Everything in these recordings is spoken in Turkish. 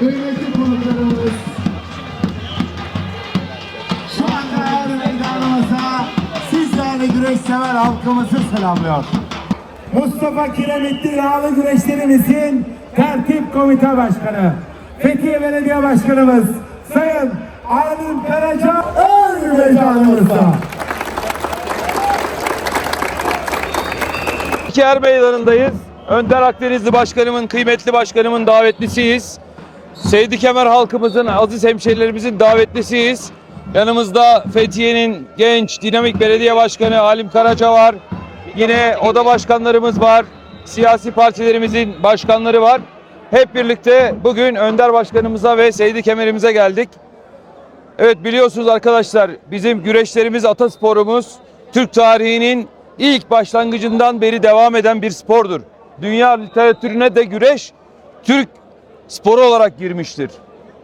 kıymetli konuklarımız şu anda her meydanımıza siz değerli güreş sever halkımızı selamlıyor. Mustafa Kiremitli Yağlı Güreşlerimizin Tertip Komite Başkanı, Fethiye Belediye Başkanımız Sayın Alim Karaca ön meydanımızda. İker Meydanı'ndayız. Önder Akdenizli Başkanımın, kıymetli başkanımın davetlisiyiz. Seydi Kemer halkımızın, aziz hemşerilerimizin davetlisiyiz. Yanımızda Fethiye'nin genç, dinamik belediye başkanı Halim Karaca var. Yine oda başkanlarımız var. Siyasi partilerimizin başkanları var. Hep birlikte bugün Önder Başkanımıza ve Seydi Kemer'imize geldik. Evet biliyorsunuz arkadaşlar bizim güreşlerimiz atasporumuz Türk tarihinin ilk başlangıcından beri devam eden bir spordur. Dünya literatürüne de güreş Türk sporu olarak girmiştir.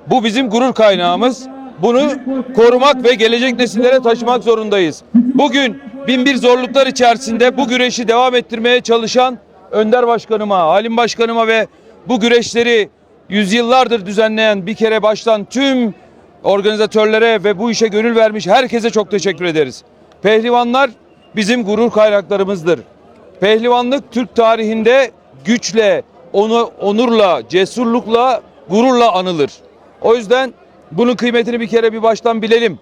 Bu bizim gurur kaynağımız. Bunu korumak ve gelecek nesillere taşımak zorundayız. Bugün bin bir zorluklar içerisinde bu güreşi devam ettirmeye çalışan Önder Başkanıma, Halim Başkanıma ve bu güreşleri yüzyıllardır düzenleyen bir kere baştan tüm organizatörlere ve bu işe gönül vermiş herkese çok teşekkür ederiz. Pehlivanlar bizim gurur kaynaklarımızdır. Pehlivanlık Türk tarihinde güçle, onu, onurla, cesurlukla, gururla anılır. O yüzden bunun kıymetini bir kere bir baştan bilelim.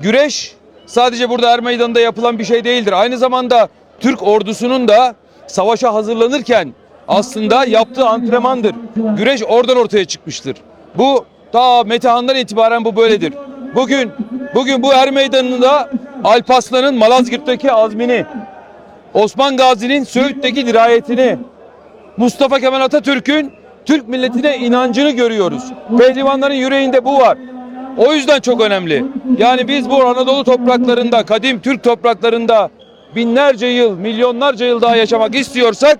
Güreş sadece burada er meydanında yapılan bir şey değildir. Aynı zamanda Türk ordusunun da savaşa hazırlanırken aslında yaptığı antrenmandır. Güreş oradan ortaya çıkmıştır. Bu ta Metehan'dan itibaren bu böyledir. Bugün bugün bu er meydanında Alparslan'ın Malazgirt'teki azmini, Osman Gazi'nin Söğüt'teki dirayetini, Mustafa Kemal Atatürk'ün Türk milletine inancını görüyoruz. Pehlivanların yüreğinde bu var. O yüzden çok önemli. Yani biz bu Anadolu topraklarında, kadim Türk topraklarında binlerce yıl, milyonlarca yıl daha yaşamak istiyorsak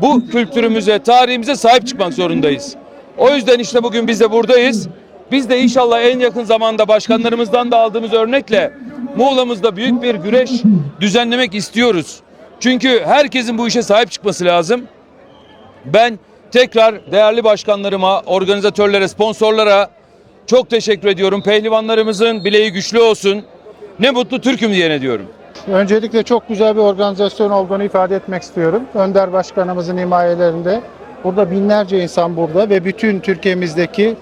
bu kültürümüze, tarihimize sahip çıkmak zorundayız. O yüzden işte bugün biz de buradayız. Biz de inşallah en yakın zamanda başkanlarımızdan da aldığımız örnekle Muğla'mızda büyük bir güreş düzenlemek istiyoruz. Çünkü herkesin bu işe sahip çıkması lazım. Ben tekrar değerli başkanlarıma, organizatörlere, sponsorlara çok teşekkür ediyorum. Pehlivanlarımızın bileği güçlü olsun. Ne mutlu Türk'üm diyene diyorum. Öncelikle çok güzel bir organizasyon olduğunu ifade etmek istiyorum. Önder Başkanımızın himayelerinde. Burada binlerce insan burada ve bütün Türkiye'mizdeki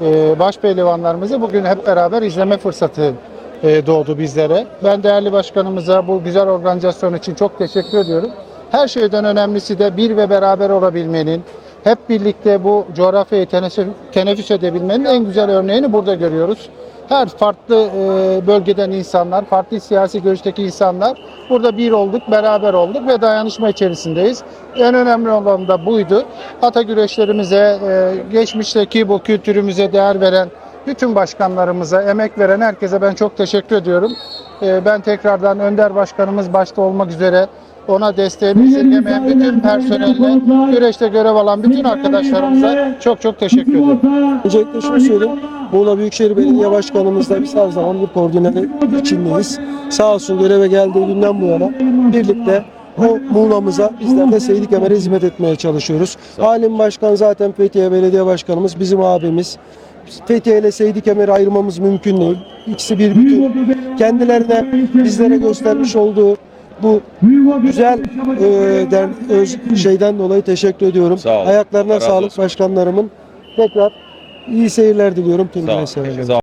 e, baş pehlivanlarımızı bugün hep beraber izleme fırsatı e, doğdu bizlere. Ben değerli başkanımıza bu güzel organizasyon için çok teşekkür ediyorum. Her şeyden önemlisi de bir ve beraber olabilmenin, hep birlikte bu coğrafyayı teneffüs, edebilmenin en güzel örneğini burada görüyoruz. Her farklı e, bölgeden insanlar, farklı siyasi görüşteki insanlar burada bir olduk, beraber olduk ve dayanışma içerisindeyiz. En önemli olan da buydu. Ata güreşlerimize, e, geçmişteki bu kültürümüze değer veren bütün başkanlarımıza, emek veren herkese ben çok teşekkür ediyorum. E, ben tekrardan Önder Başkanımız başta olmak üzere ona desteğini esirgemeyen bütün personelle, güreşte görev alan bütün arkadaşlarımıza çok çok teşekkür ederim. Öncelikle şunu söyleyeyim. Muğla Büyükşehir Belediye Başkanımızla biz her zaman bir koordinatör içindeyiz. Sağ olsun göreve geldiği günden bu yana birlikte o Muğla'mıza bizler de Seydi Kemer'e hizmet etmeye çalışıyoruz. Halim Başkan zaten Fethiye Belediye Başkanımız bizim abimiz. Fethiye ile Seydi Kemer'i ayırmamız mümkün değil. İkisi bir bütün. Kendilerine bizlere göstermiş olduğu bu güzel e, der, öz, şeyden dolayı teşekkür ediyorum. Sağ olun. Ayaklarına Allah razı sağlık olsun. başkanlarımın. Tekrar iyi seyirler diliyorum olun. Sağ olun.